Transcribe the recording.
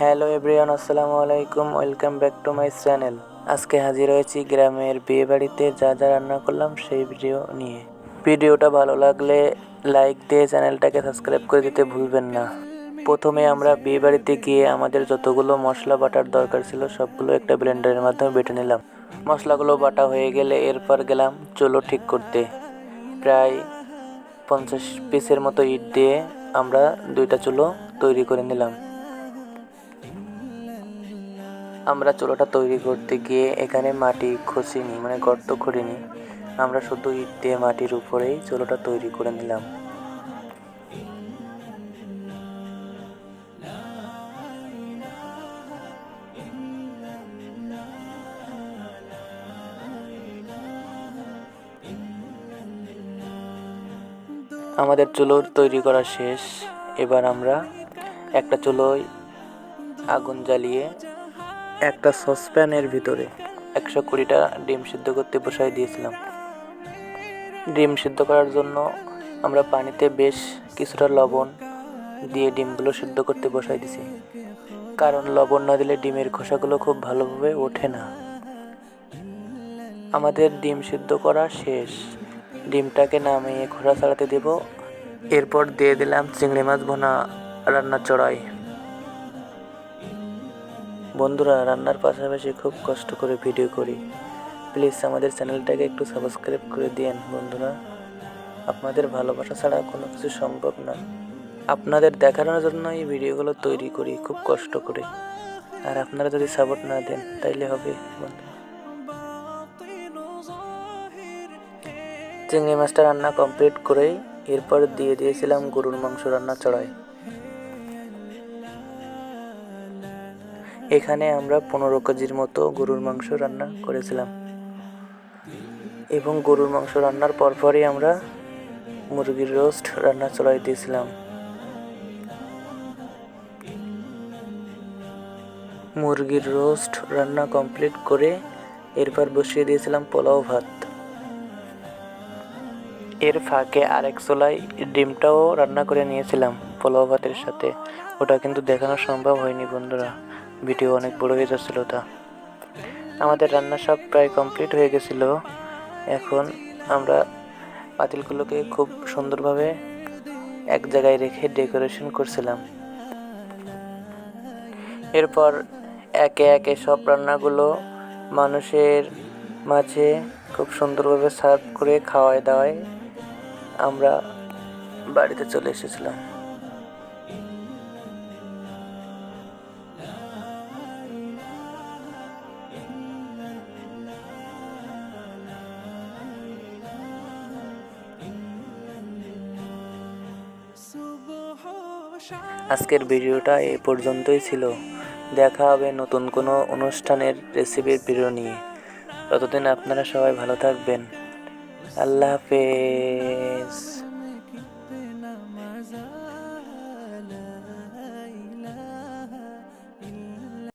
Hello everyone, আসসালামু আলাইকুম, welcome back to my channel. আজকে হাজির হয়েছি গ্রামের বিয়ে বাড়িতে যা যা রান্না করলাম সেই ভিডিও নিয়ে। ভিডিওটা ভালো লাগলে লাইক দিয়ে চ্যানেলটাকে সাবস্ক্রাইব করে দিতে ভুলবেন না। প্রথমে আমরা বিয়ে বাড়িতে গিয়ে আমাদের যতগুলো মশলা বাটার দরকার ছিল, সবগুলো একটা ব্লেন্ডারের মাধ্যমে বেটে নিলাম। মশলাগুলো বাটা হয়ে গেলে এরপর গেলাম চুলো ঠিক করতে। প্রায় পঞ্চাশ পিসের মতো ইট দিয়ে আমরা দুইটা চুলো তৈরি করে নিলাম। আমরা চুলোটা তৈরি করতে গিয়ে এখানে মাটি খসিনি মানে গর্ত করিনি। আমরা শুধু ইট দিয়ে মাটির উপরেই চুলোটা তৈরি করে নিলাম। আমাদের চুলোর তৈরি করা শেষ। এবার আমরা একটা চুলোয় আগুন জ্বালিয়ে একটা সসপ্যানের ভিতরে। একশো কুড়িটা ডিম সিদ্ধ করতে বসাই দিয়েছিলাম। ডিম সিদ্ধ করার জন্য আমরা পানিতে বেশ কিছুটা লবণ দিয়ে ডিমগুলো সিদ্ধ করতে বসাই দিছি। কারণ লবণ না দিলে ডিমের খোসাগুলো খুব ভালোভাবে ওঠে না। আমাদের ডিম সিদ্ধ করা শেষ। ডিমটাকে নামিয়ে খোসা ছাড়াতে দেব। এরপর দিয়ে দিলাম চিংড়ি মাছ ভোনা রান্নার চড়াই। বন্ধুরা, রান্নার পাশাপাশি খুব কষ্ট করে ভিডিও করি। প্লিজ আমাদের চ্যানেলটাকে একটু সাবস্ক্রাইব করে দিন বন্ধুরা। আপনাদের ভালোবাসা ছাড়া কোনো কিছু সম্ভব না। আপনাদের দেখানোর জন্য এই ভিডিওগুলো তৈরি করি, খুব কষ্ট করে। আর আপনারা যদি সাপোর্ট না দেন, তাইলে হবে চিংড়ি মাছটা রান্না কমপ্লিট করেই এরপর দিয়ে দিয়েছিলাম গরুর মাংস রান্না চড়াই। এখানে আমরা পনেরো কেজির মতো গরুর মাংস রান্না করেছিলাম। এবং গরুর মাংস রান্নার পরপরই আমরা মুরগির রোস্ট রান্না চড়াই দিয়েছিলাম। মুরগির রোস্ট রান্না কমপ্লিট করে এরপর বসিয়ে দিয়েছিলাম পোলাও ভাত। এর ফাঁকে আরেক চোলাই ডিমটাও রান্না করে নিয়েছিলাম পোলাও ভাতের সাথে। ওটা কিন্তু দেখানো সম্ভব হয়নি বন্ধুরা। ভিডিও অনেক বড় হয়ে যাচ্ছিল তা। আমাদের রান্না সব প্রায় কমপ্লিট হয়ে গেছিল। এখন আমরা পাতিলগুলোকে খুব সুন্দরভাবে এক জায়গায় রেখে ডেকোরেশন করছিলাম। এরপর একে একে সব রান্নাগুলো মানুষের মাঝে খুব সুন্দরভাবে সার্ভ করে খাওয়ায় দাওয়ায় আমরা বাড়িতে চলে এসেছিলাম। আজকের ভিডিওটা এ পর্যন্তই ছিল। দেখা হবে নতুন কোনো অনুষ্ঠানের রেসিপির ভিডিও নিয়ে। ততদিন আপনারা সবাই ভালো থাকবেন। আল্লাহ হাফেজ।